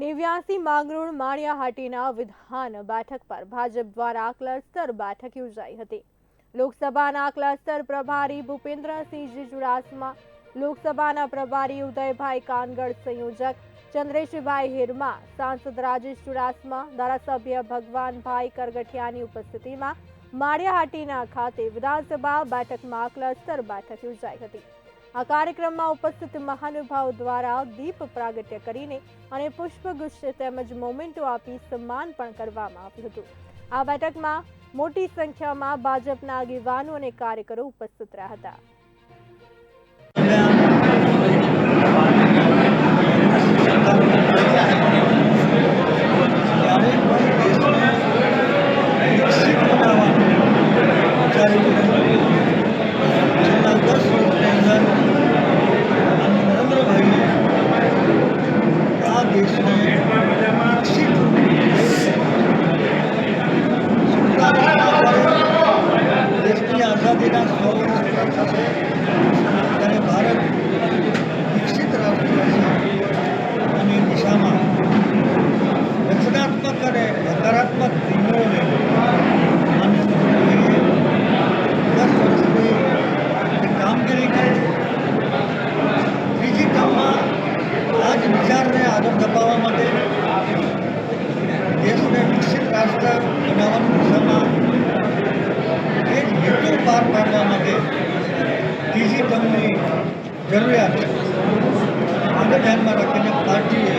નેવ્યાસી માંગરોળ માળિયાહાટીના વિધાન બેઠક પર ભાજપ દ્વારા ક્લસ્ટર બેઠક યોજાઈ હતી. લોકસભાના ક્લસ્ટર પ્રભારી ભૂપેન્દ્રસિંહજી ચુડાસમા લોકસભાના પ્રભારી ઉદયભાઈ કાનગડ સંયોજક ચંદ્રેશભાઈ હિરમા, સાંસદ રાજેશ ચુડાસમા, ધારાસભ્ય ભગવાનભાઈ કરગઠિયાની ઉપસ્થિતિમાં માળિયાહાટીના ખાતે વિધાનસભા બેઠકમાં ક્લસ્ટર બેઠક યોજાઈ હતી. આ કાર્યક્રમમાં ઉપસ્થિત મહાનુભાવ દ્વારા દીપ પ્રાગટ્ય કરીને અને પુષ્પગુચ્છ તેમજ મોમેન્ટો આપી સન્માન પણ કરવામાં આવ્યું હતું. આ બેઠકમાં મોટી સંખ્યામાં ભાજપના આગેવાનો અને કાર્યકરો ઉપસ્થિત રહ્યા હતા. Thank પણ બનાવવાની દિશામાં એ જ હેતુ પાર પાડવા માટે ત્રીજી ટર્મની જરૂરિયાત છે આને ધ્યાનમાં રાખીને પાર્ટીએ